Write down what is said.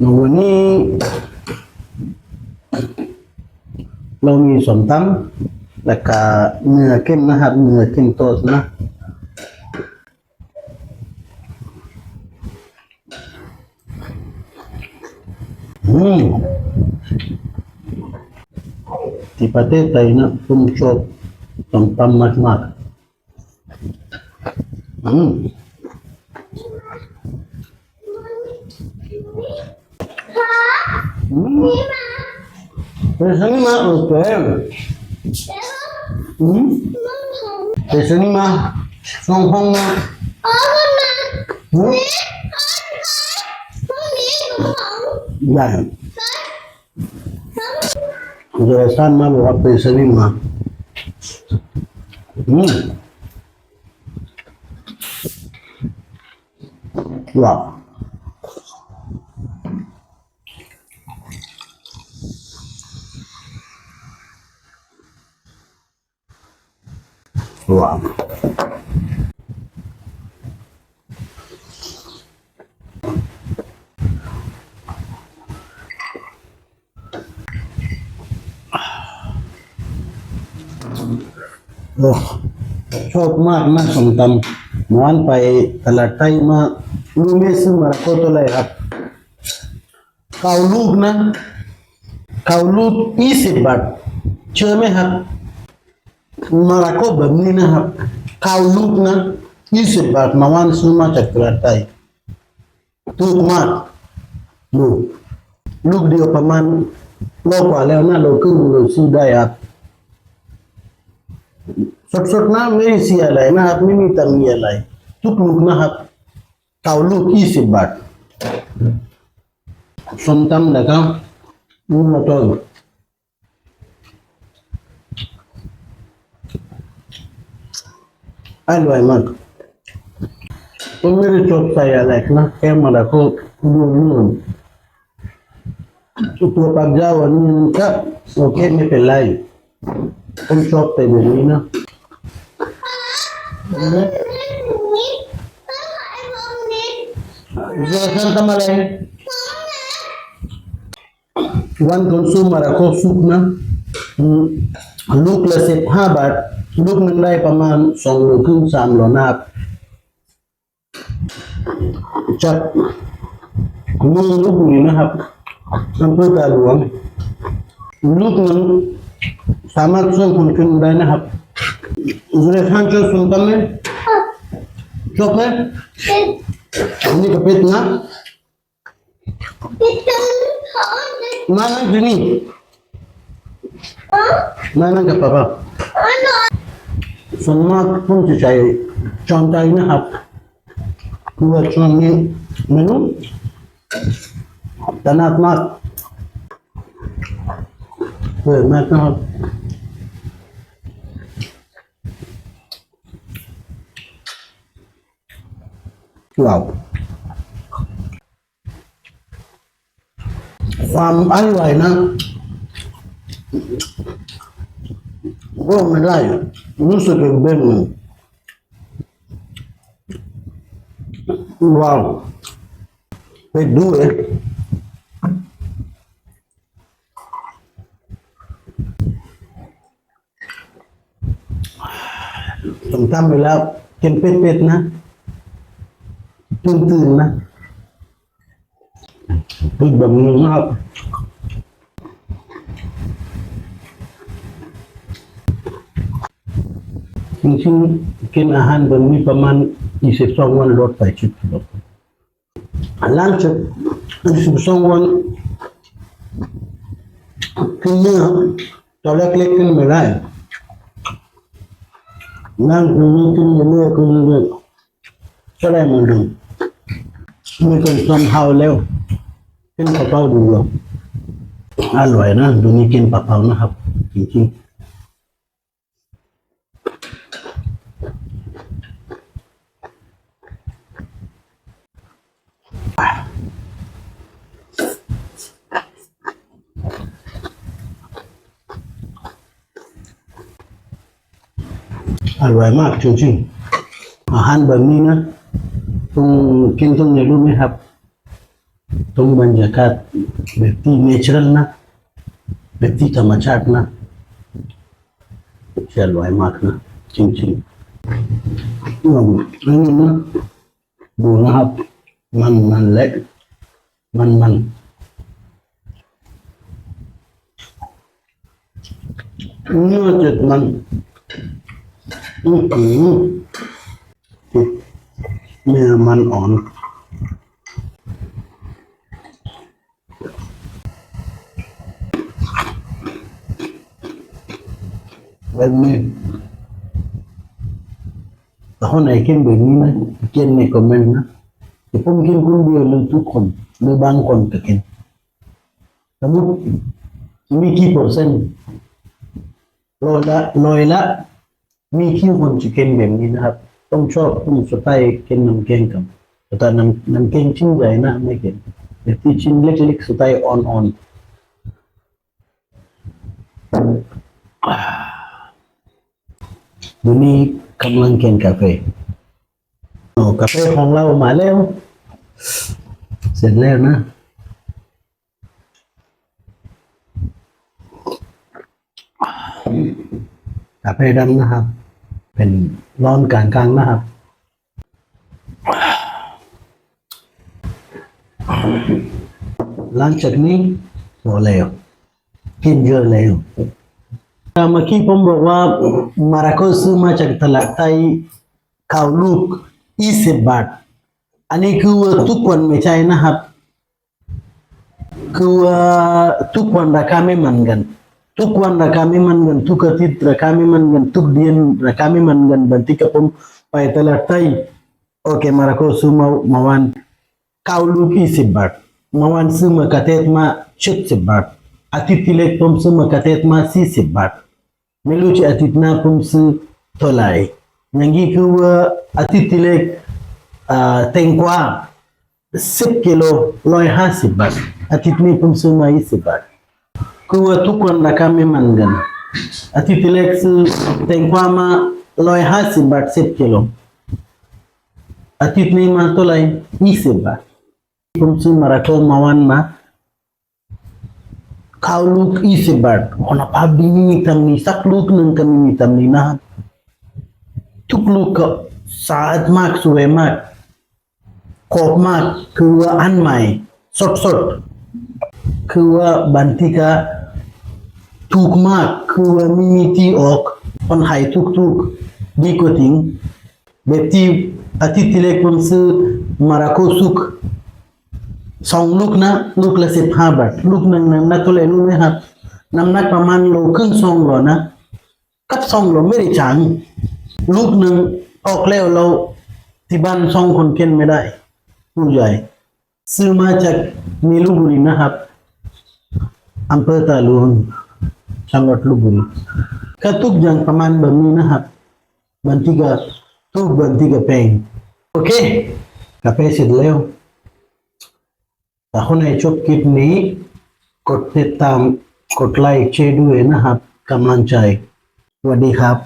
วันนี้เรามีสมตำแล้วก็เนื้อเข้มนะครับเนื้อเข้มโตดนะอืมที่ประเทศไทยนะผมชอบสมตำมากๆอืม อืมเป็นสนิมาโอเคอืมเป็นสนิมาสองห้องนะอืมได้ Jadi sama bawa pesa lima. Hmm. Wah. Wah. Oh, ชอบมากนะสมตำหมอนไปตลาดไทยมาลูเมซึ่งมาโคตัวเลยครับเกาลูกนะเกาลูกยี่สิบบาทเชื่อไหมครับ มาราโกแบบนี้นะครับเกาวลูกนะยี่สิบบาทมาวันซื้อมาจากตลาดไทยถูกมากลูกลูกเดียวประมาณโลกว่าแล้วนะโลครึ่งโลซื้อได้ครับสดๆนะไม่เสียอะไรนะครับ ไม่มีตังค์มีอะไร ทุกลูกนะครับเต่าลูกยี่สิบบาทสมตำนะครับนี่มาต้นอร่อยมากผมไม่ได้ชอบใส่อะไรนะแค่มาแล้วก็ดูนู่นตัวปากยาวอันนี้ครับโอเคไม่เป็นไรผมชอบแต่แบบนี้นะ Jelaskan sama lain. One consumer ako soup na ลูกละสิบห้าบาท ลูกหนึงได้ประมาณสองโลครึ่งสามโลนะครับจากเมืองลูกหนี้นะครับอำเภอตาหลวง ลูกหนึงสามารถส่งคนขึ้นได้นะครับจะทานชอบ ส้มตำไหมชอบไหม Ini kepit na? Mana sini? Mana ka papa? Semua pun saya contohnya apa? Dua contohnya menu tanah mat. Tuh, mat mat. Wow. ความอร่อยนะก็ไม่ได้ รู้สึกเป็นเบ้นว้าวไปดูเองต้องทำไปแล้วกินเป็ดๆนะตื่นตื่นๆนะคือแบบนี้นะค รับจริงๆกินอาหารบบนี้ประมาณ22วันลดไป10กิโลหลังจาก22วันกินเนื้อตัวเล็กๆกินไม่ได้นั่งกินกินเรื่อยๆกินเรื่อยๆก็ได้เหมือนเดิมมีคนทำเฮาแล้วกินกระเพราดูหรอกอร่อยนะดูนี่กินกะเพรานะครับจริงๆ อร่อยมากจริงๆ อาหารแบบนี้นะต้องกินตรงไหนรู้ไหมครับตรงบรรยากาศแบบที่เนเชอรัลนะแบบที่ธรรมชาตินะเชื่อรวยมากนะจริงๆอืมอันนี้นะดูนะครับมันมันเล็กมันมันเนื้อจ็ดมัน อือหือเนื้อมันอ่อนแบบนี้แต่คนไหนกินแบบนี้นะกินในคอมเมนต์นะแต่ผมกินคนเดียวหรือทุกคนหรือบางคนก็กินสมมติมีกี่เปอร์เซ็นต์ร้อยละร้อยละ มีกี่คนจะกินแบบนี้นะครับ ต้องชอบต้องสไตล์กินน้ำแกงกับแต่น้ำน้ำแกงชิ้นใหญ่นะไม่กินแต่ที่ชิ้นเล็กๆสไตล์อ่อนๆวันนี้กำลังกินกาแฟโอ้กาแฟของเรามาแล้ว เสร็จแล้วนะ กาแฟดำนะครับ เป็นร้อนกลางกลางๆนะครับหลังจากนี้พอแล้วกินเยอะแล้วเมื่อกี้ผมบอกว่ามาราโกซื้อมาจากตลาดไทยข้าวลูก20บบาท อันนี้คือว่าทุกวันไม่ใช่นะครับ คือว่าทุกวันราคาไม่เหมือนกันทุกวันราคาไม่เหมือนกัน ทุกอาทิตย์ราคาไม่เหมือนกันทุกเดือนราคาไม่เหมือนกันบางทีก็ผมไปตลาดไทยโอเคมาราโกซื้อมาเมื่อวันข้าวลูก20บาทเมื่อวันซื้อมากระเทศ ทอาทิตย์ที่แล้วผมซื้อมากมากคือว่าทุกคนราคาไม่มีที่ออกคนหายทุกทุกๆดีกว่าทิ้งแบบที่อาทิตย์ที่แล้วผมซื้อมาราโกสุกสองลูกนะลูกละสิบห้าบาทลูกหนึ่งน้ำหนักเท่าไหร่รู้ไหมครับน้ำหนักประมาณโลครึ่งสองโลนะกับสองโลไม่ได้จังลูกหนึ่งออกแล้วเราที่บ้านสองคนกินไม่ได้ผู้ใหญ่ซื้อมาจากมีลูกบุรีนะครับอำเภอตาหลวง จังหวัดลพบุรีก็ทุกอย่างประมาณแบบนี้นะครับบันทีก็ทุกบันทีก็เพงโอเคกาแฟเสร็จแล้วถ้าคนไหนชอบคลิปนี้ กดติดตามกดไลค์แชร์ด้วยนะครับกำลังใจสวัสดีครับ